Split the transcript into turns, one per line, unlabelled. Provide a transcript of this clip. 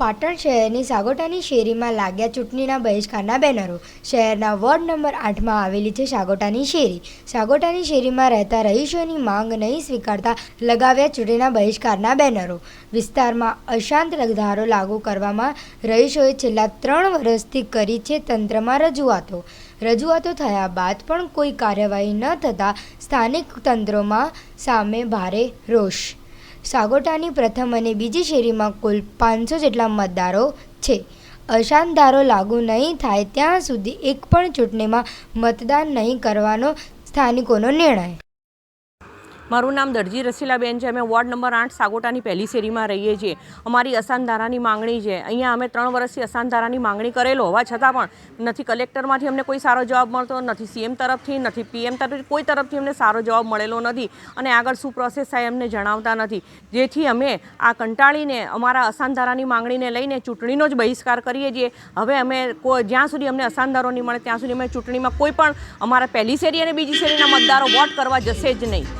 પાટણ શહેરની સાગોટાની શેરીમાં લાગ્યા ચૂંટણીના બહિષ્કારના બેનરો. શહેરના વોર્ડ નંબર આઠમાં આવેલી છે સાગોટાની શેરી. સાગોટાની શેરીમાં રહેતા રહીશોની માંગ નહીં સ્વીકારતા લગાવ્યા ચૂંટણીના બહિષ્કારના બેનરો. વિસ્તારમાં અશાંત ધારો લાગુ કરવામાં રહીશોએ છેલ્લા ત્રણ વર્ષથી કરી છે તંત્રમાં રજૂઆતો. રજૂઆતો થયા બાદ પણ કોઈ કાર્યવાહી ન થતાં સ્થાનિક તંત્રોમાં સામે ભારે રોષ સાગોટાની પ્રથમ અને બીજી શેરીમાં કુલ પાંચસો જેટલા મતદારો છે. અશાંત ધારો લાગુ નહીં થાય ત્યાં સુધી એક પણ ચૂંટણીમાં મતદાન નહીં કરવાનો સ્થાનિકોનો નિર્ણય.
મારું નામ દરજી રસીલાબેન છે. અમે વોર્ડ નંબર આઠ સાગોટાની પહેલી શેરીમાં રહીએ છીએ. અમારી અસાનધારાની માંગણી છે. અહીંયા અમે ત્રણ વર્ષથી અસાનધારાની માંગણી કરેલો હોવા છતાં પણ નથી કલેક્ટરમાંથી અમને કોઈ સારો જવાબ મળતો નથી, સીએમ તરફથી નથી, પીએમ તરફથી, કોઈ તરફથી અમને સારો જવાબ મળેલો નથી અને આગળ શું પ્રોસેસ થાય અમને જણાવતા નથી. જેથી અમે આ કંટાળીને અમારા અસાનધારાની માંગણીને લઈને ચૂંટણીનો જ બહિષ્કાર કરીએ છીએ. હવે અમે જ્યાં સુધી અમને અસાનધારો નહીં મળે, ત્યાં સુધી અમે ચૂંટણીમાં કોઈ પણ અમારા પહેલી શેરી અને બીજી શેરીના મતદારો વોટ કરવા જશે જ નહીં.